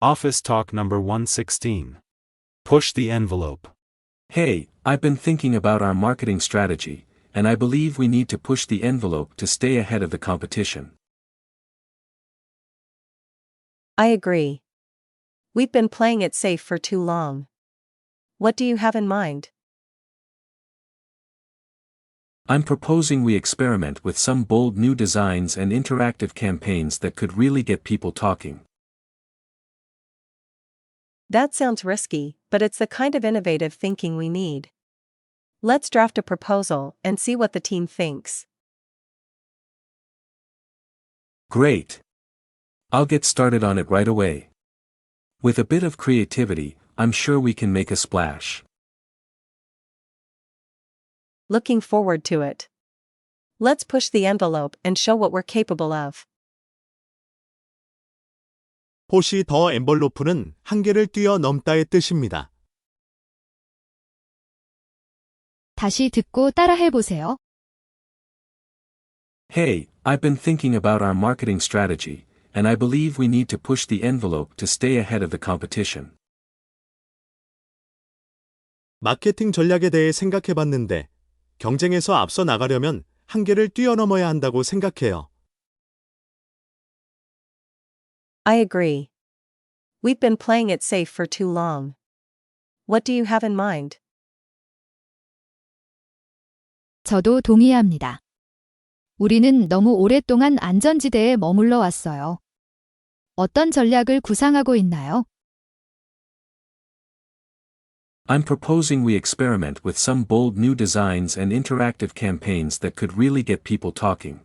Office Talk Number 116. Push the envelope. Hey, I've been thinking about our marketing strategy, and I believe we need to push the envelope to stay ahead of the competition. I agree. We've been playing it safe for too long. What do you have in mind? I'm proposing we experiment with some bold new designs and interactive campaigns that could really get people talking. That sounds risky, but it's the kind of innovative thinking we need. Let's draft a proposal and see what the team thinks. Great. I'll get started on it right away. With a bit of creativity, I'm sure we can make a splash. Looking forward to it. Let's push the envelope and show what we're capable of. 푸시 더 엔벌로프는 한계를 뛰어넘다의 뜻입니다. 다시 듣고 따라해 보세요. Hey, I've been thinking about our marketing strategy, and I believe we need to push the envelope to stay ahead of the competition. 마케팅 전략에 대해 생각해 봤는데, 경쟁에서 앞서 나가려면 한계를 뛰어넘어야 한다고 생각해요. I agree. We've been playing it safe for too long. What do you have in mind? 저도 동의합니다. 우리는 너무 오랫동안 안전지대에 머물러 왔어요. 어떤 전략을 구상하고 있나요? I'm proposing we experiment with some bold new designs and interactive campaigns that could really get people talking.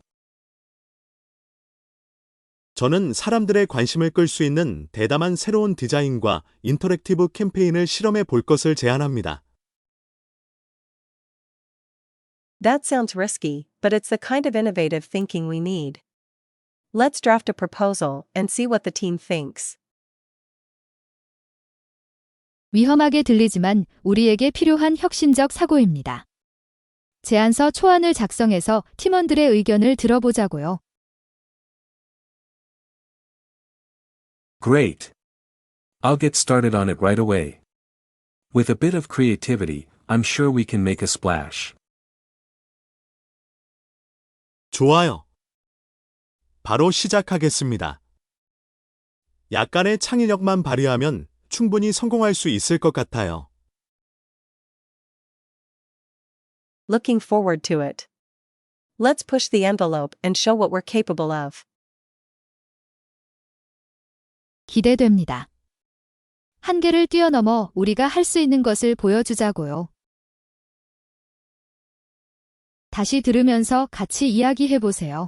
저는 사람들의 관심을 끌 수 있는 대담한 새로운 디자인과 인터랙티브 캠페인을 실험해 볼 것을 제안합니다. That sounds risky, but it's the kind of innovative thinking we need. Let's draft a proposal and see what the team thinks. 위험하게 들리지만 우리에게 필요한 혁신적 사고입니다. 제안서 초안을 작성해서 팀원들의 의견을 들어보자고요. Great. I'll get started on it right away. With a bit of creativity, I'm sure we can make a splash. 좋아요. 바로 시작하겠습니다. 약간의 창의력만 발휘하면 충분히 성공할 수 있을 것 같아요. Looking forward to it. Let's push the envelope and show what we're capable of. 기대됩니다. 한계를 뛰어넘어 우리가 할 수 있는 것을 보여주자고요. 다시 들으면서 같이 이야기해 보세요.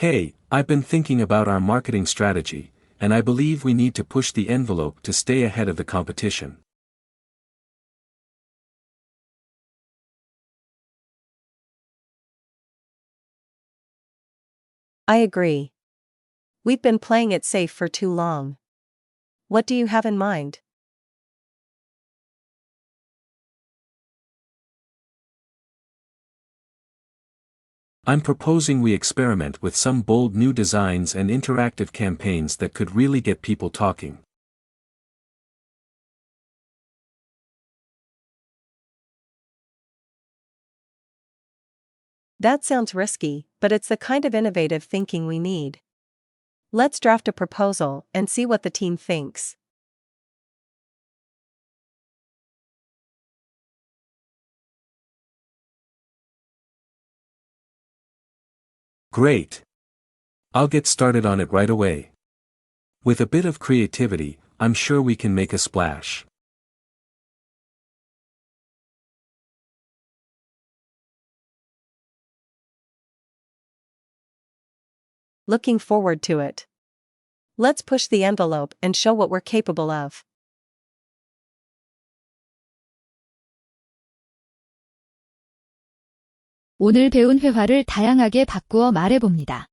Hey, I've been thinking about our marketing strategy, and I believe we need to push the envelope to stay ahead of the competition. I agree. We've been playing it safe for too long. What do you have in mind? I'm proposing we experiment with some bold new designs and interactive campaigns that could really get people talking. That sounds risky, but it's the kind of innovative thinking we need. Let's draft a proposal and see what the team thinks. Great. I'll get started on it right away. With a bit of creativity, I'm sure we can make a splash. Looking forward to it. Let's push the envelope and show what we're capable of. 오늘 배운 회화를 다양하게 바꾸어 말해봅니다.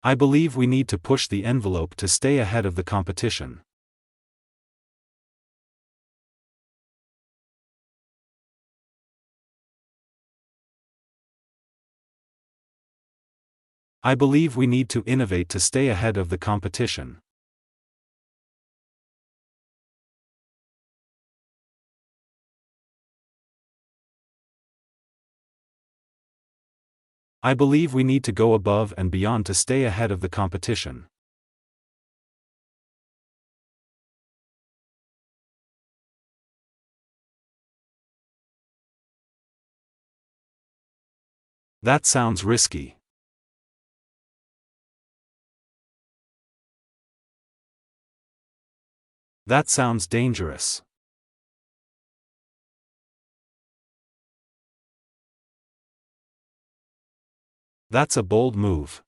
I believe we need to push the envelope to stay ahead of the competition. I believe we need to innovate to stay ahead of the competition. I believe we need to go above and beyond to stay ahead of the competition. That sounds risky. That sounds dangerous. That's a bold move.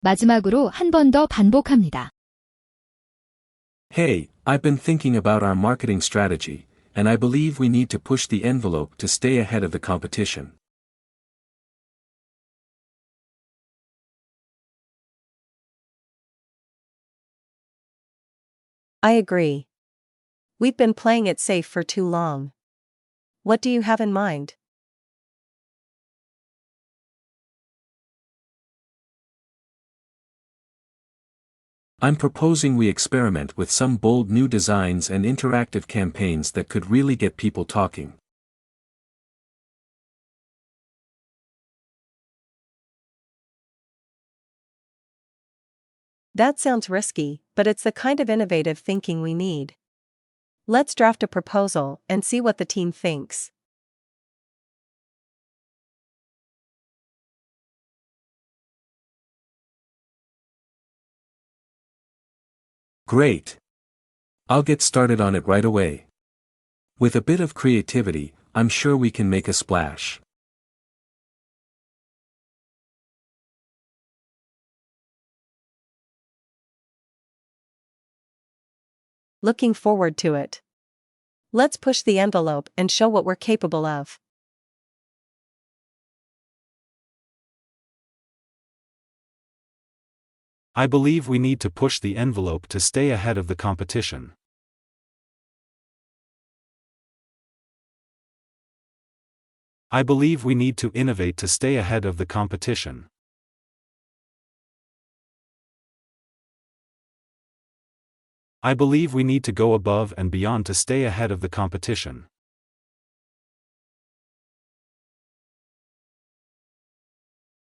마지막으로 한 번 더 반복합니다. Hey, I've been thinking about our marketing strategy, and I believe we need to push the envelope to stay ahead of the competition. I agree. We've been playing it safe for too long. What do you have in mind? I'm proposing we experiment with some bold new designs and interactive campaigns that could really get people talking. That sounds risky, but it's the kind of innovative thinking we need. Let's draft a proposal and see what the team thinks. Great. I'll get started on it right away. With a bit of creativity, I'm sure we can make a splash. Looking forward to it. Let's push the envelope and show what we're capable of. I believe we need to push the envelope to stay ahead of the competition. I believe we need to innovate to stay ahead of the competition. I believe we need to go above and beyond to stay ahead of the competition.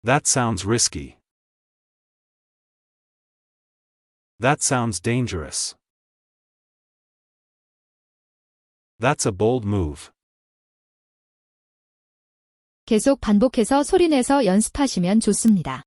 That sounds risky. That sounds dangerous. That's a bold move. 계속 반복해서 소리내서 연습하시면 좋습니다.